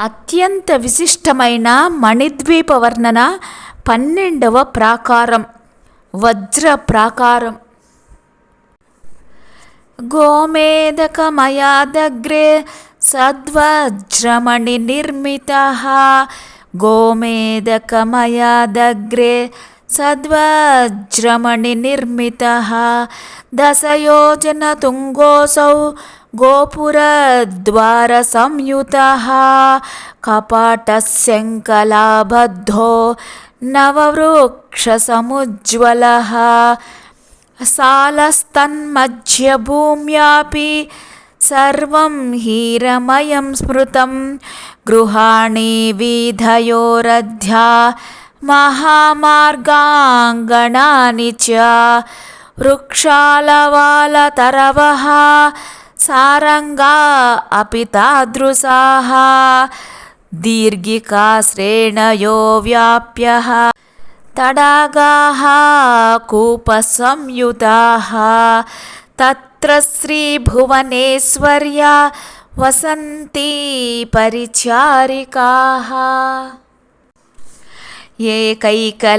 అత్యంత విశిష్టమైన మణిద్వీప వర్ణన పన్నెండవ ప్రాకారం వజ్ర ప్రాకారం. గోమేదకమయాదగ్రే సద్వజ్రమణి నిర్మిత. గోమేదకమయాదగ్రే సద్వజ్రమణి నిర్మిత. దశయోజన తుంగోసౌ गोपुरद्वारसंयुतः कपाटस्यङ्कलाबद्धो नववृक्षसमुज्ज्वलः सालस्तन्मध्यभूम्यापि सर्वं हीरमयं स्मृतं गृहाणि वीधयोरध्या महामार्गाङ्गणानि च वृक्षालवालतरवः सारङ्गा अपि तादृशाः दीर्घिकाश्रेणयो व्याप्यः तडागाः कूपसंयुताः तत्र श्रीभुवनेश्वर्या वसन्ति परिचारिकाः एकैकलक्षदासीभिः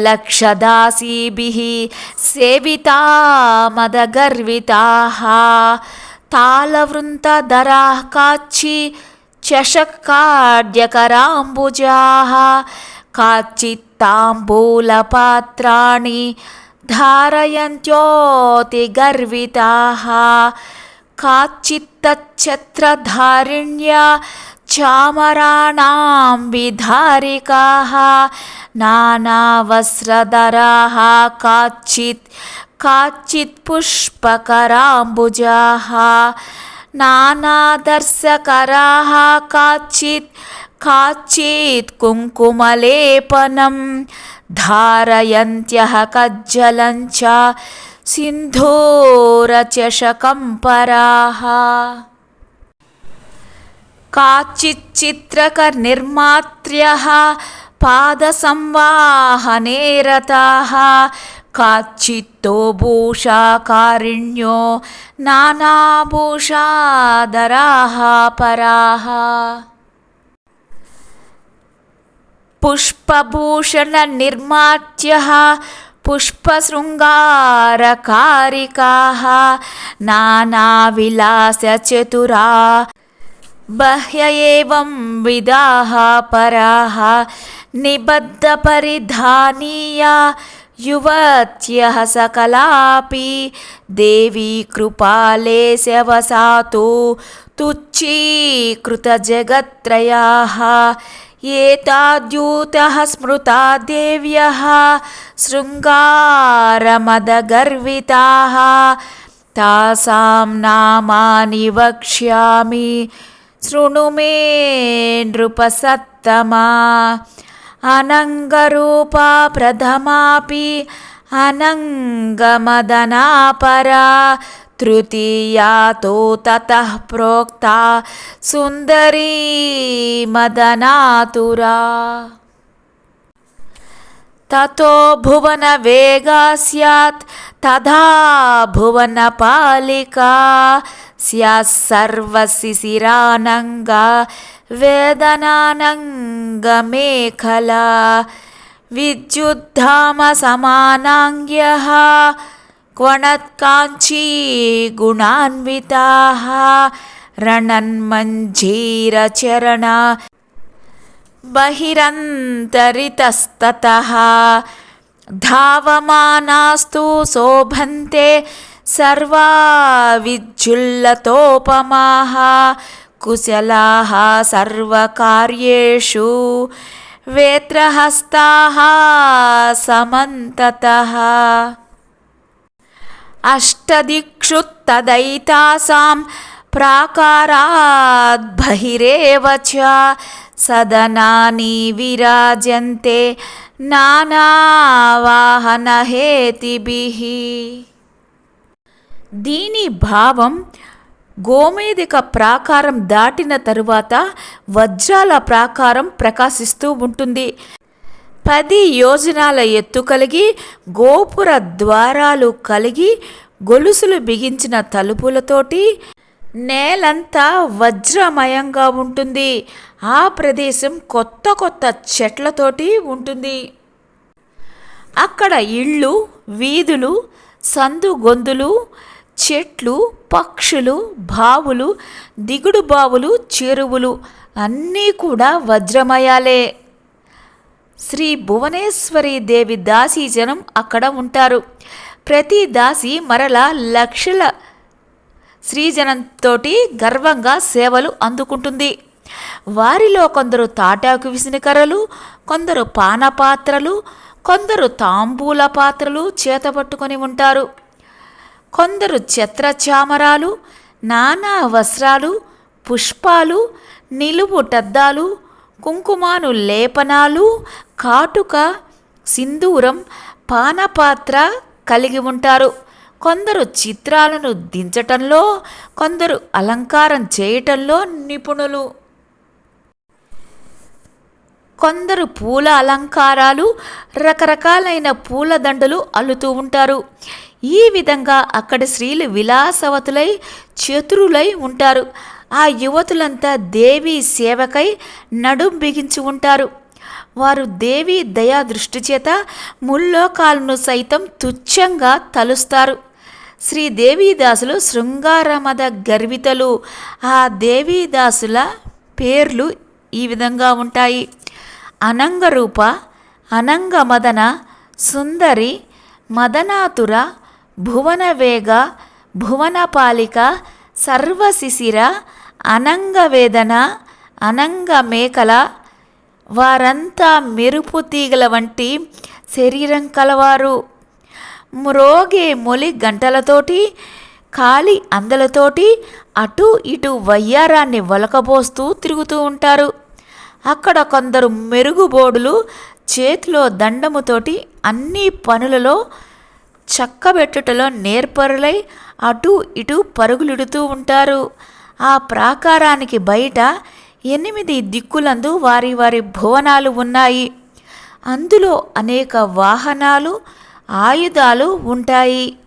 सेविता मदगर्विताः तालवृन्तधराः काचि चषक्काड्यकराम्बुजाः काचित्ताम्बूलपात्राणि धारयन्त्योतिगर्विताः काचित्तच्छत्रधारिण्या चामराणां विधारिकाः नानावस्त्रधराः काचित् కాచిత్ పుష్పకరాంబుజాः నానాదర్శకరాः కాచిత్ కాచిత్ కుంకుమలేపనం ధారయంత్యః కజ్జలం చ సింధూరచషకం పరాः కాచిచ్చిత్రకనిర్మాత్ర్యः పాదసంవాహనే రతాः काचित्तो भूषाकारिण्यो नानाभूषाधराः पराः। पुष्पभूषणनिर्मात्यः पुष्पशृङ्गारकारिकाः नानाविलासचतुरा बह्य एवं विदाः पराः निबद्धपरिधानीया युवत्यः सकलापि देवी कृपालेस्य वसातु तुच्छीकृतजगत्त्रयाः। एताद्यूतः स्मृता देव्यः शृङ्गारमदगर्विताः। तासां नामानि वक्ष्यामि शृणु मे नृपसत्तमा अनङ्गरूपा प्रथमापि अनङ्गमदना परा तृतीया तु ततः प्रोक्ता सुन्दरी मदनातुरा ततो भुवनवेगा स्यात् तथा भुवनपालिका स्यात् सर्वशिशिरानङ्गा वेदनानङ्गमेखला विद्युद्धामसमानाङ्ग्यः क्वणत्काञ्ची गुणान्विताः रणन्मञ्जीरचरण बहिरन्तरितस्ततः धावमानास्तु शोभन्ते सर्वा विज्जुल्लतोपमाः कुशलाः सर्वकार्येषु वेत्रहस्ताः समन्ततः अष्टदिक्षुत्तदैतासां प्राकाराद्बहिरेव च सदनानि विराजन्ते నానావాహనహేతిభిః దీని భావం గోమేదిక ప్రాకారం దాటిన తరువాత వజ్రాల ప్రాకారం ప్రకాశిస్తూ ఉంటుంది. పది యోజనాల ఎత్తు కలిగి గోపుర ద్వారాలు కలిగి గొలుసులు బిగించిన తలుపులతోటి నేలంతా వజ్రమయంగా ఉంటుంది. ఆ ప్రదేశం కొత్త కొత్త చెట్లతోటి ఉంటుంది. అక్కడ ఇళ్ళు వీధులు సందుగొందులు చెట్లు పక్షులు బావులు దిగుడు బావులు చెరువులు అన్నీ కూడా వజ్రమయాలే. శ్రీ భువనేశ్వరి దేవి దాసీ జనం అక్కడ ఉంటారు. ప్రతి దాసి మరలా లక్షల శ్రీజనంతో గర్వంగా సేవలు అందుకుంటుంది. వారిలో కొందరు తాటాకు విసినికరలు కొందరు పానపాత్రలు కొందరు తాంబూల పాత్రలు చేతపట్టుకొని ఉంటారు. కొందరు చెత్రచామరాలు నానా వస్త్రాలు పుష్పాలు నిలువుటద్దాలు కుంకుమాను లేపనాలు కాటుక సింధూరం పానపాత్ర కలిగి ఉంటారు. కొందరు చిత్రాలను దించటంలో కొందరు అలంకారం చేయటంలో నిపుణులు. కొందరు పూల అలంకారాలు రకరకాలైన పూలదండలు అల్లుతూ ఉంటారు. ఈ విధంగా అక్కడి స్త్రీలు విలాసవతులై చతురులై ఉంటారు. ఆ యువతులంతా దేవి సేవకై నడుం బిగించి ఉంటారు. వారు దేవి దయా దృష్టి చేత ముల్లోకాలను సైతం తుచ్చంగా తలుస్తారు. శ్రీదేవీదాసులు శృంగారమద గర్వితలు. ఆ దేవీదాసుల పేర్లు ఈ విధంగా ఉంటాయి. అనంగరూప అనంగమదన సుందరి మదనాతుర భువనవేగ భువనపాలిక సర్వశిశిర అనంగవేదన అనంగమేకల వారంతా మెరుపు తీగల వంటి శరీరం కలవారు. మ్రోగే మొలి గంటలతోటి కాలి అందలతోటి అటు ఇటు వయ్యారాన్ని వలకబోస్తూ తిరుగుతూ ఉంటారు. అక్కడ కొందరు మెరుగుబోడులు చేతిలో దండముతోటి అన్ని పనులలో చక్కబెట్టుటలో నేర్పరులై అటు ఇటు పరుగులిడుతూ ఉంటారు. ఆ ప్రాకారానికి బయట ఎనిమిది దిక్కులందు వారి వారి భువనాలు ఉన్నాయి. అందులో అనేక వాహనాలు ఆయుధాలు ఉంటాయి.